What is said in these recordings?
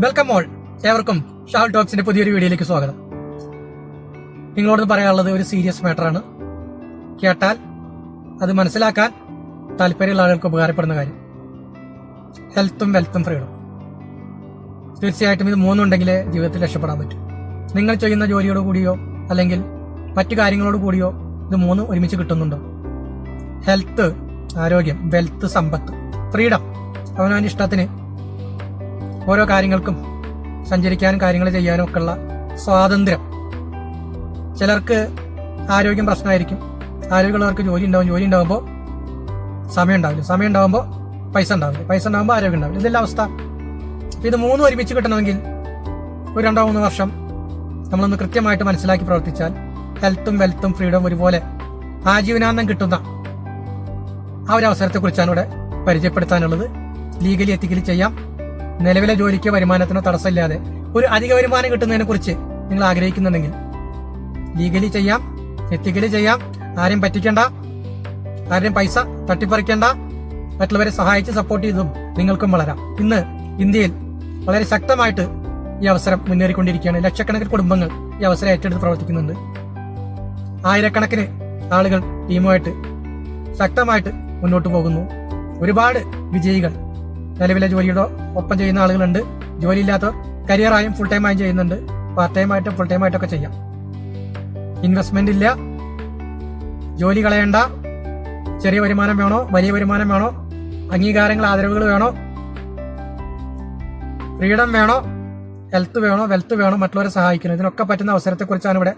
Welcome all ഏവർക്കും ഷാൾ ടോക്സിന്റെ പുതിയൊരു വീഡിയോയിലേക്ക് സ്വാഗതം. നിങ്ങളോട് പറയാനുള്ളത് ഒരു സീരിയസ് മാറ്ററാണ്. കേട്ടാൽ അത് മനസ്സിലാക്കാൻ താല്പര്യമുള്ള ആളുകൾക്ക് ഉപകാരപ്പെടുന്ന കാര്യം. ഹെൽത്തും വെൽത്തും ഫ്രീഡം. തീർച്ചയായിട്ടും ഇത് മൂന്നുണ്ടെങ്കിൽ ജീവിതത്തിൽ രക്ഷപ്പെടാൻ പറ്റും. നിങ്ങൾ ചെയ്യുന്ന ജോലിയോട് കൂടിയോ അല്ലെങ്കിൽ മറ്റു കാര്യങ്ങളോട് കൂടിയോ ഇത് മൂന്ന് ഒരുമിച്ച് കിട്ടുന്നുണ്ടോ? ഹെൽത്ത് ആരോഗ്യം വെൽത്ത് സമ്പത്ത് ഫ്രീഡം. അവനവന്റെ ഇഷ്ടത്തിന് ഓരോ കാര്യങ്ങൾക്കും സഞ്ചരിക്കാനും കാര്യങ്ങൾ ചെയ്യാനും ഒക്കെ ഉള്ള സ്വാതന്ത്ര്യം. ചിലർക്ക് ആരോഗ്യം പ്രശ്നമായിരിക്കും. ആരോഗ്യമുള്ളവർക്ക് ജോലി ഉണ്ടാവും ജോലി ഉണ്ടാകുമ്പോൾ സമയം ഉണ്ടാവില്ല. സമയം ഉണ്ടാകുമ്പോൾ പൈസ ഉണ്ടാവില്ല. പൈസ ഉണ്ടാകുമ്പോൾ ആരോഗ്യം ഉണ്ടാവില്ല. ഇതെല്ലാം അവസ്ഥ. ഇത് മൂന്നും ഒരുമിച്ച് കിട്ടണമെങ്കിൽ ഒരു രണ്ടോ മൂന്ന് വർഷം നമ്മളൊന്ന് കൃത്യമായിട്ട് മനസ്സിലാക്കി പ്രവർത്തിച്ചാൽ ഹെൽത്തും വെൽത്തും ഫ്രീഡം ഒരുപോലെ ആജീവനാന്തം കിട്ടുന്ന ആ ഒരു അവസരത്തെക്കുറിച്ചാണ് ഇവിടെ പരിചയപ്പെടുത്താനുള്ളത്. ലീഗലി എത്തിക്കലി ചെയ്യാം. നിലവിലെ ജോലിക്കോ വരുമാനത്തിനോ തടസ്സമില്ലാതെ ഒരു അധിക വരുമാനം കിട്ടുന്നതിനെ കുറിച്ച് നിങ്ങൾ ആഗ്രഹിക്കുന്നുണ്ടെങ്കിൽ ലീഗലി ചെയ്യാം എത്തിക്കലി ചെയ്യാം ആരെയും പറ്റിക്കണ്ട ആരെയും പൈസ തട്ടിപ്പറിക്കണ്ട മറ്റുള്ളവരെ സഹായിച്ച് സപ്പോർട്ട് ചെയ്തും നിങ്ങൾക്കും വളരാം. ഇന്ന് ഇന്ത്യയിൽ വളരെ ശക്തമായിട്ട് ഈ അവസരം മുന്നേറിക്കൊണ്ടിരിക്കുകയാണ്. ലക്ഷക്കണക്കിന് കുടുംബങ്ങൾ ഈ അവസരം ഏറ്റെടുത്ത് പ്രവർത്തിക്കുന്നുണ്ട്. ആയിരക്കണക്കിന് ആളുകൾ ടീമുമായിട്ട് ശക്തമായിട്ട് മുന്നോട്ട് പോകുന്നു. ഒരുപാട് വിജയികൾ നിലവിലെ ജോലിയുടെ ഒപ്പം ചെയ്യുന്ന ആളുകളുണ്ട്. ജോലി ജോലിയില്ലാത്തവർ കരിയറായും ഫുൾ ടൈമായും ചെയ്യുന്നുണ്ട്. പാർട്ട് ടൈം ആയിട്ട് ഫുൾ ടൈം ആയിട്ടൊക്കെ ചെയ്യാം. ഇൻവെസ്റ്റ്മെന്റ് ഇല്ല. ജോലി കളയണ്ട. ചെറിയ വരുമാനം വേണോ? വലിയ വരുമാനം വേണോ? അംഗീകാരങ്ങൾ ആദരവുകൾ വേണോ? ഫ്രീഡം വേണോ? ഹെൽത്ത് വേണോ? വെൽത്ത് വേണോ? മറ്റുള്ളവരെ സഹായിക്കണം. ഇതിനൊക്കെ പറ്റുന്ന അവസരത്തെക്കുറിച്ചാണ് ഇവിടെ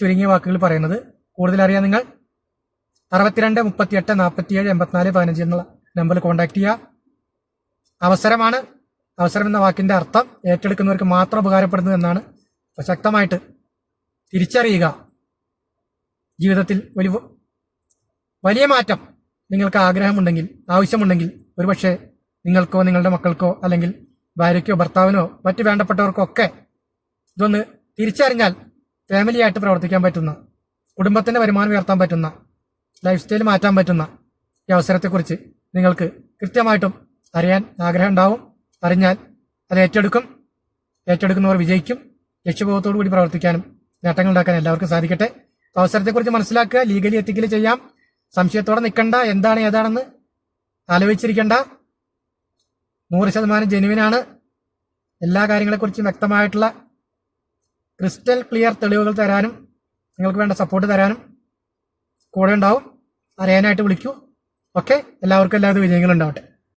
ചുരുങ്ങിയ വാക്കുകൾ പറയുന്നത്. കൂടുതൽ അറിയാൻ നിങ്ങൾ അറുപത്തിരണ്ട് മുപ്പത്തിയെട്ട് നാൽപ്പത്തിയേഴ് എൺപത്തിനാല് പതിനഞ്ച് എന്നുള്ള നമ്പറിൽ കോൺടാക്ട് ചെയ്യുക. അവസരമാണ് അവസരം എന്ന വാക്കിന്റെ അർത്ഥം ഏറ്റെടുക്കുന്നവർക്ക് മാത്രം ഉപകാരപ്പെടുന്നു എന്നാണ്. ശക്തമായിട്ട് തിരിച്ചറിയുക. ജീവിതത്തിൽ ഒരു വലിയ മാറ്റം നിങ്ങൾക്ക് ആഗ്രഹമുണ്ടെങ്കിൽ ആവശ്യമുണ്ടെങ്കിൽ ഒരുപക്ഷെ നിങ്ങൾക്കോ നിങ്ങളുടെ മക്കൾക്കോ അല്ലെങ്കിൽ ഭാര്യയ്ക്കോ ഭർത്താവിനോ മറ്റു വേണ്ടപ്പെട്ടവർക്കോ ഒക്കെ ഇതൊന്ന് തിരിച്ചറിഞ്ഞാൽ ഫാമിലിയായിട്ട് പ്രവർത്തിക്കാൻ പറ്റുന്ന കുടുംബത്തിന്റെ വരുമാനം ഉയർത്താൻ പറ്റുന്ന ലൈഫ് സ്റ്റൈൽ മാറ്റാൻ പറ്റുന്ന ഈ അവസരത്തെക്കുറിച്ച് നിങ്ങൾക്ക് കൃത്യമായിട്ടും അറിയാൻ ആഗ്രഹം ഉണ്ടാവും അറിഞ്ഞാൽ അത് ഏറ്റെടുക്കും. ഏറ്റെടുക്കുന്നവർ വിജയിക്കും. ലക്ഷ്യബോധത്തോടു കൂടി പ്രവർത്തിക്കാനും നേട്ടങ്ങൾ ഉണ്ടാക്കാൻ എല്ലാവർക്കും സാധിക്കട്ടെ. അവസരത്തെക്കുറിച്ച് മനസ്സിലാക്കുക. ലീഗലി എത്തിക്കലി ചെയ്യാം. സംശയത്തോടെ നിൽക്കണ്ട. എന്താണ് ഏതാണെന്ന് ആലോചിച്ചിരിക്കേണ്ട. നൂറ് ശതമാനം ജെനുവിനാണ് എല്ലാ കാര്യങ്ങളെക്കുറിച്ചും വ്യക്തമായിട്ടുള്ള ക്രിസ്റ്റൽ ക്ലിയർ തെളിവുകൾ തരാനും നിങ്ങൾക്ക് വേണ്ട സപ്പോർട്ട് തരാനും കൂടെ ഉണ്ടാവും. അറിയാനായിട്ട് വിളിക്കൂ. ഓക്കെ എല്ലാവർക്കും എല്ലാവിധ വിജയങ്ങളും ഉണ്ടാവട്ടെ